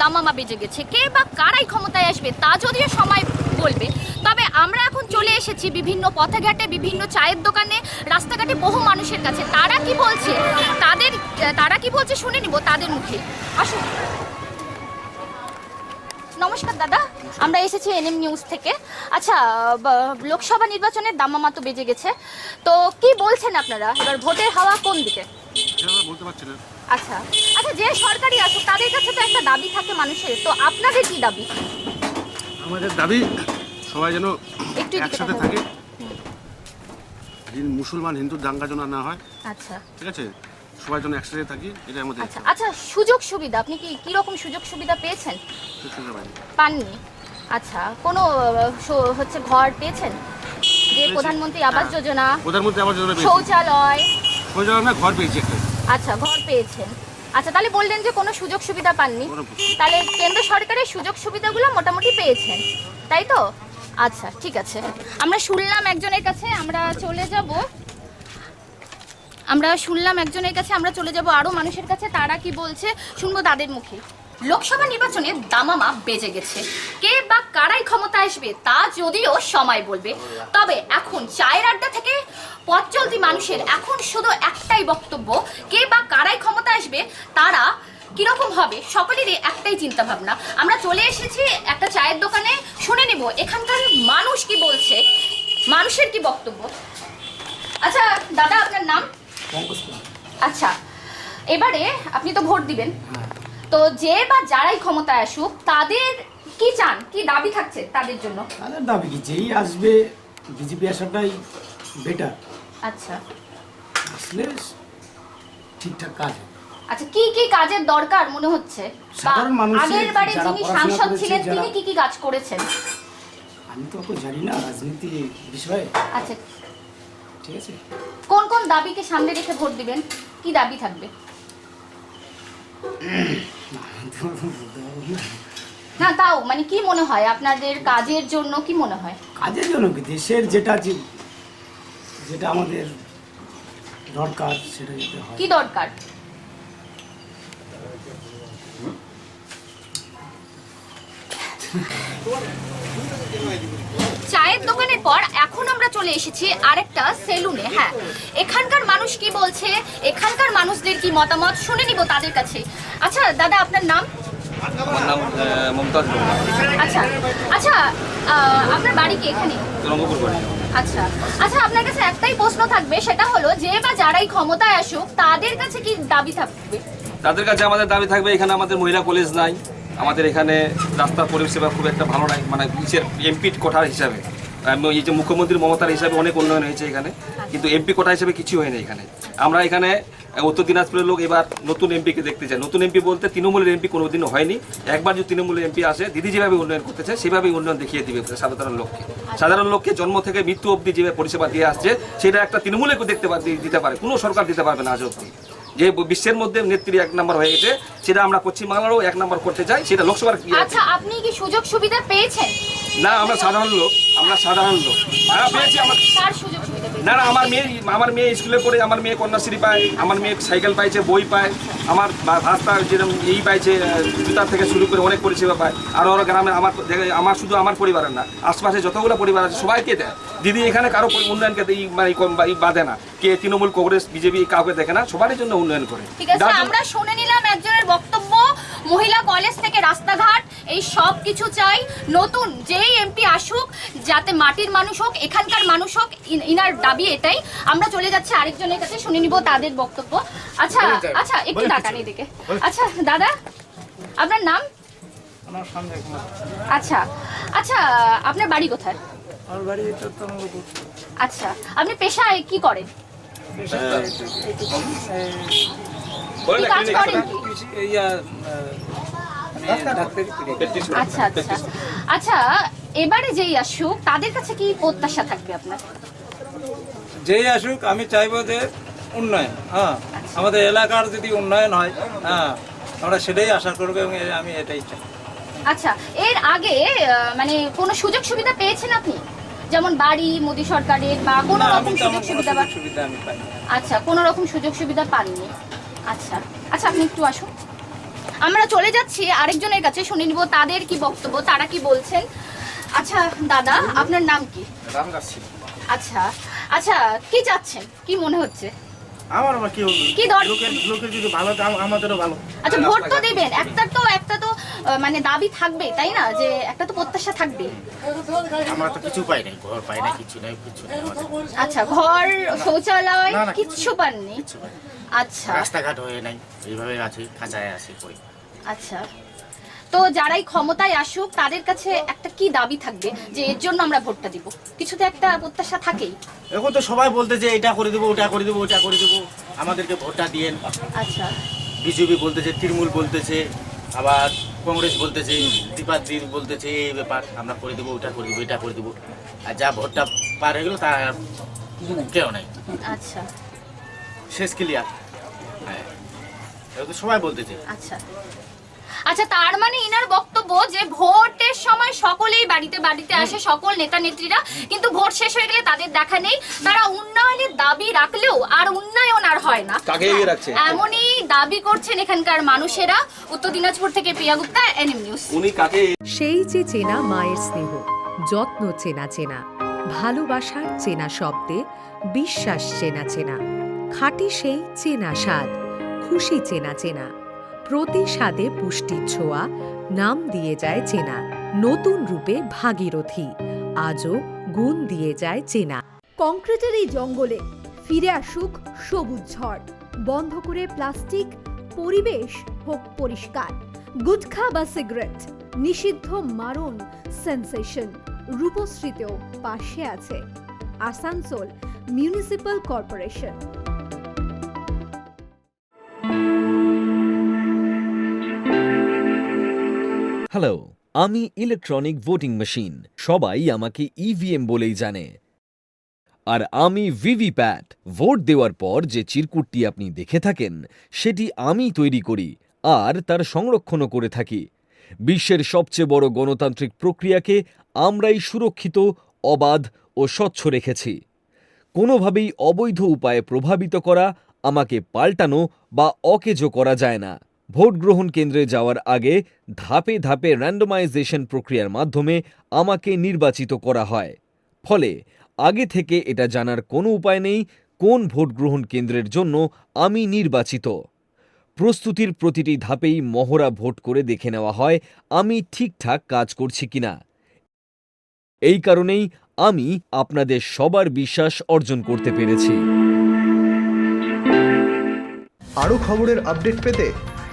দামামা বেজে গেছে। কে বা কারাই ক্ষমতায় আসবে তা যদিও সময় বলবে, তবে আমরা এখন চলে এসেছি বিভিন্ন পথে ঘাটে বিভিন্ন চায়ের দোকানে, রাস্তাঘাটে বহু মানুষের কাছে। তারা কি বলছে? তাদের, তারা কি বলছে শুনে নিব তাদের মুখে। আসুন। নমস্কার দাদা, আমরা এসেছি এনএম নিউজ থেকে। আচ্ছা লোকসভা নির্বাচনের দামামা তো বেজে গেছে। তো কি বলছেন আপনারা? এবার ভোটের হাওয়া কোন দিকে? বলতে পারছি না। আচ্ছা আচ্ছা যে সরকারি আছে তাদের কাছে তো একটা দাবি থাকে মানুষের। তো আপনাদের কি দাবি? আমাদের দাবি সবাই যেন একটু একসাথে থাকে। মুসলমান হিন্দু দাঙ্গা যেন না হয়। আচ্ছা। ঠিক আছে? সবাই যেন একসাথে থাকি এটা আমাদের আচ্ছা আচ্ছা সুযোগ সুবিধা আপনি কি কি রকম সুযোগ সুবিধা পেয়েছেন। পাননি? আচ্ছা কোনো হচ্ছে ঘর পেয়েছেন? যে প্রধানমন্ত্রী আবাস হ্যাঁ। যোজনা প্রধানমন্ত্রী আবার যোজনা শৌচালয়। শৌচালয় না ঘর পেয়েছি একটা। আচ্ছা ঘর পেয়েছেন। আচ্ছা তাহলে বললেন যে কোনো সুযোগ সুবিধা পাননি। তাহলে কেন্দ্র সরকারের সুযোগ সুবিধাগুলো মোটামুটি পেয়েছেন তাই তো? আচ্ছা ঠিক আছে। আমরা শুনলাম একজনের কাছে আমরা চলে যাব। আমরা শুনলাম একজনের কাছে আমরা চলে যাব আরও মানুষের কাছে। তারা কি বলছে? শুনব তাদের মুখে। লোকসভা নির্বাচনে দামামা বেজে গেছে। কে বা কারাই ক্ষমতা আসবে তা যদিও সময় বলবে। তবে এখন চায়ের আড্ডা থেকে পথ চলতি মানুষের এখন শুধু একটাই বক্তব্য কে বা কারাই ক্ষমতা আসবে তারা কীরকম হবে সকলেরই একটাই চিন্তা ভাবনা আমরা চলে এসেছি একটা চায়ের দোকানে শুনে নেব এখানকার মানুষ কি বলছে মানুষের কি বক্তব্য। আচ্ছা দাদা আপনার নাম? আচ্ছা এবারে আপনি তো ভোট দিবেন। তো যে বা যারাই ক্ষমতায় আসুক তাদের কি চান? কি দাবি থাকছে তাদের জন্য? তাদের দাবি কি? যেই আসবে বিজেপি আসাটাই বেটার আচ্ছা। আসলে ঠিকঠাক কাজ হবে। আচ্ছা কি কি কাজের দরকার মনে হচ্ছে? সাধারণ আগের বারে যিনি সাংসদ ছিলেন তিনি কি কি কাজ করেছেন? আমি তো অত জানি না রাজনীতি বিষয়ে। আচ্ছা। ঠিক আছে? কোন কোন দাবিকে সামনে রেখে ভোট দিবেন? কি দাবি থাকবে? না। না তাও মানে কি মনে হয়? আপনাদের কাজের জন্য কি মনে হয়? কাজের জন্য কি? দেশের যেটা যে- যেটা আমাদের দরকার সেটা যেতে হয়। কি দরকার? চায়ের দোকানের পর এখন আমরা চলে এসেছি আরেকটা সেলুনে হ্যাঁ। এখানকার মানুষ কি বলছে? এখানকার মানুষদের কি মতামত? শুনে নিব তাদের কাছে। আচ্ছা দাদা আপনার নাম? আমার নাম মমতাজ আচ্ছা আচ্ছা আপনার বাড়ি কি এখানে? রঙ্গপুর বাড়ি। আচ্ছা আচ্ছা আপনার কাছে একটাই প্রশ্ন থাকবে সেটা হলো যে বা যারাই ক্ষমতায় আসুক তাদের কাছে কি দাবি থাকবে? তাদের কাছে আমাদের দাবি থাকবে এখানে আমাদের মহিলা কলেজ নাই। আমাদের এখানে রাস্তার পরিষেবা খুব একটা ভালো নাই মানে ইসের এমপি কোঠার হিসাবে। এই যে মুখ্যমন্ত্রী মমতার হিসাবে অনেক উন্নয়ন হয়েছে এখানে, কিন্তু এমপি কোটা হিসাবে কিছু হয়নি এখানে। আমরা এখানে উত্তর দিনাজপুরের লোক এবার নতুন এমপিকে দেখতে চাই নতুন এমপি বলতে তৃণমূলের এমপি কোনোদিনও হয়নি। একবার যদি তৃণমূলের এমপি আসে, দিদি যেভাবে উন্নয়ন করতে চায়, সেভাবেই উন্নয়ন দেখিয়ে দিবে সাধারণ লোককে। সাধারণ লোককে জন্ম থেকে মৃত্যু অবধি যেভাবে পরিষেবা দিয়ে আসছে, সেটা একটা তৃণমূলে দেখতে দিতে পারে, কোনো সরকার দিতে পারবে না আজ অবধি। যে বিশ্বের মধ্যে নেত্রী এক নম্বর হয়ে গেছে সেটা আমরা পশ্চিমবাংলারও এক নম্বর করতে চাই সেটা লোকসভার কি আচ্ছা আপনি কি সুযোগ সুবিধা পেয়েছেন? না আমরা সাধারণ লোক আমরা সাধারণ লোক। আমরা পেয়েছি আমার। সুযোগ না না আমার মেয়ে আমার মেয়ে স্কুলে পড়ে আমার মেয়ে কন্যাশ্রী পায় আমার মেয়ে সাইকেল পাইছে বই পায় আমার ভাস্তা যেরকম এই পাইছে আহ, জুতা থেকে শুরু করে অনেক পরিষেবা পায়। আর ওরা গ্রামে আমার আমার শুধু আমার পরিবারের না আশপাশে যতগুলো পরিবার আছে সবাইকে দেয়। দিদি এখানে কারও উন্নয়নকে এই মানে বাধে না। কে তৃণমূল কংগ্রেস বিজেপি কাউকে দেখে না সবারই জন্য উন্নয়ন করে। ঠিক আছে আমরা শুনে নিলাম একজনের বক্তব্য। মহিলা কলেজ থেকে রাস্তাঘাট এই সব কিছু চাই। নতুন যেই এমপি আসুক যাতে মাটির মানুষ হোক এখানকার মানুষ হোক ইনার দাবি এটাই। আমরা চলে যাচ্ছি আরেকজনের কাছে শুনে নিব তাদের বক্তব্য। আচ্ছা আচ্ছা একটু তাকান এদিকে। আচ্ছা দাদা আপনার নাম? আচ্ছা আচ্ছা আপনার বাড়ি কোথায়? আমার বাড়ি চট্টগ্রাম আচ্ছা আপনি পেশায় কি করেন? না, কাজ করেন কি? আচ্ছা আচ্ছা। আচ্ছা এবারে যেই আসুক তাদের কাছে কি প্রত্যাশা থাকবে আপনার? যেই আসুক আমি চাইব যে উন্নয়ন হ্যাঁ। আমাদের এলাকার যদি উন্নয়ন হয় হ্যাঁ আমরা সেটাই আশা করব এবং আমি এটাই চাই। আচ্ছা এর আগে মানে কোনো সুযোগ সুবিধা পেয়েছেন আপনি? যেমন বাড়ি মোদী সরকারের বা কোনো রকম সুযোগ সুবিধা বা সুবিধা আমি পাই আচ্ছা কোনো রকম সুযোগ সুবিধা পাননি। আচ্ছা। আচ্ছা আপনি একটু আসুন। আমরা চলে যাচ্ছি আরেকজনের কাছে শুনে নিব তাদের কি বক্তব্য তারা কি বলছেন। আচ্ছা দাদা আপনার নাম কি? আচ্ছা আচ্ছা কি চাচ্ছেন? কি মনে হচ্ছে? আমার আবার কি বলব কি দর- লোকের লোকের যদি ভালো আমাদেরও ভালো। আচ্ছা ভোট তো দেবেন একটা তো একটা তো মানে দাবি থাকবে তাই না? যে একটা তো প্রত্যাশা থাকবে। আমরা তো কিছু পাই নাই ঘর পাই না কিছু নাই কিছু নাই। আচ্ছা ঘর শৌচালয় কিচ্ছু পাননি। আচ্ছা। রাস্তাঘাট হয়ে নাই এইভাবে আছি খাঁচায় আছি কই। আচ্ছা। তো যারাই ক্ষমতায় আসুক তাদের কাছে একটা কি দাবি থাকবে যে এর জন্য আমরা ভোটটা দিব? কিছু তো একটা প্রত্যাশা থাকেই। এখন তো সবাই বলতে যে এটা করে দেবো ওটা করে দেবো ওটা করে দেবো আমাদেরকে ভোটটা দিয়েন। আচ্ছা। বিজেপি বলতেছে তৃণমূল বলতেছে আবার কংগ্রেস বলতেছে দীপাদ্রি বলতেছে এই ব্যাপার আমরা করে দেবো ওটা করে দেবো এটা করে দেবো। আর যা ভোটটা পার হয়ে গেলো তা কেউ নাই। আচ্ছা। শেষ ক্লিয়ার হ্যাঁ। এটা তো সবাই বলতেছে আচ্ছা। আচ্ছা তার মানে ইনার বক্তব্য যে ভোটের সময় সকলেই বাড়িতে বাড়িতে আসে সকল নেতা নেত্রীরা কিন্তু ভোট শেষ হয়ে গেলে তাদের দেখা নেই। তারা উন্নয়নের দাবি রাখলেও আর উন্নয়ন আর হয় না। কাকে এগিয়ে রাখছে? এমনই দাবি করছেন এখানকার মানুষেরা। উত্তর দিনাজপুর থেকে প্রিয়া গুপ্তা এনএম নিউজ। উনি কাকে সেই যে চেনা মায়ের স্নেহ যত্ন চেনা চেনা ভালোবাসার চেনা শব্দে বিশ্বাস চেনা চেনা। খাঁটি সেই চেনা স্বাদ, খুশি চেনা চেনা। প্রতি স্বাদে পুষ্টির ছোঁয়া, নাম দিয়ে যায় চেনা। নতুন রূপে ভাগীরথী, আজও গুণ দিয়ে যায় চেনা। কংক্রিটের এই জঙ্গলে ফিরে আসুক সবুজ ঝড়। বন্ধ করে প্লাস্টিক, পরিবেশ হোক পরিষ্কার। গুটখা বা সিগারেট, নিষিদ্ধ মারণ, সেন্সেশন, রূপশ্রীতেও পাশে আছে। Asansol municipal corporation. হ্যালো আমি ইলেকট্রনিক ভোটিং মেশিন সবাই আমাকে ইভিএম বলেই জানে। আর আমি ভিভিপ্যাট ভোট দেওয়ার পর যে চিরকুটটি আপনি দেখে থাকেন, সেটি আমি তৈরি করি, আর তার সংরক্ষণও করে থাকি। বিশ্বের সবচেয়ে বড় গণতান্ত্রিক প্রক্রিয়াকে আমরাই সুরক্ষিত, অবাধ ও স্বচ্ছ রেখেছি। কোনোভাবেই অবৈধ উপায়ে প্রভাবিত করা, আমাকে পাল্টানো বা অকেজো করা যায় না। ভোট গ্রহণ কেন্দ্রে যাওয়ার আগে ধাপে ধাপে র্যান্ডমাইজেশন প্রক্রিয়ার মাধ্যমে আমাকে নির্বাচিত করা হয়। ফলে আগে থেকে এটা জানার কোনো উপায় নেই কোন ভোট গ্রহণ কেন্দ্রের জন্য আমি নির্বাচিত। প্রস্তুতির প্রতিটি ধাপেই মহড়া ভোট করে দেখে নেওয়া হয় আমি ঠিকঠাক কাজ করছি কিনা। এই কারণেই আমি আপনাদের সবার বিশ্বাস অর্জন করতে পেরেছি। আরও খবরের আপডেট পেতে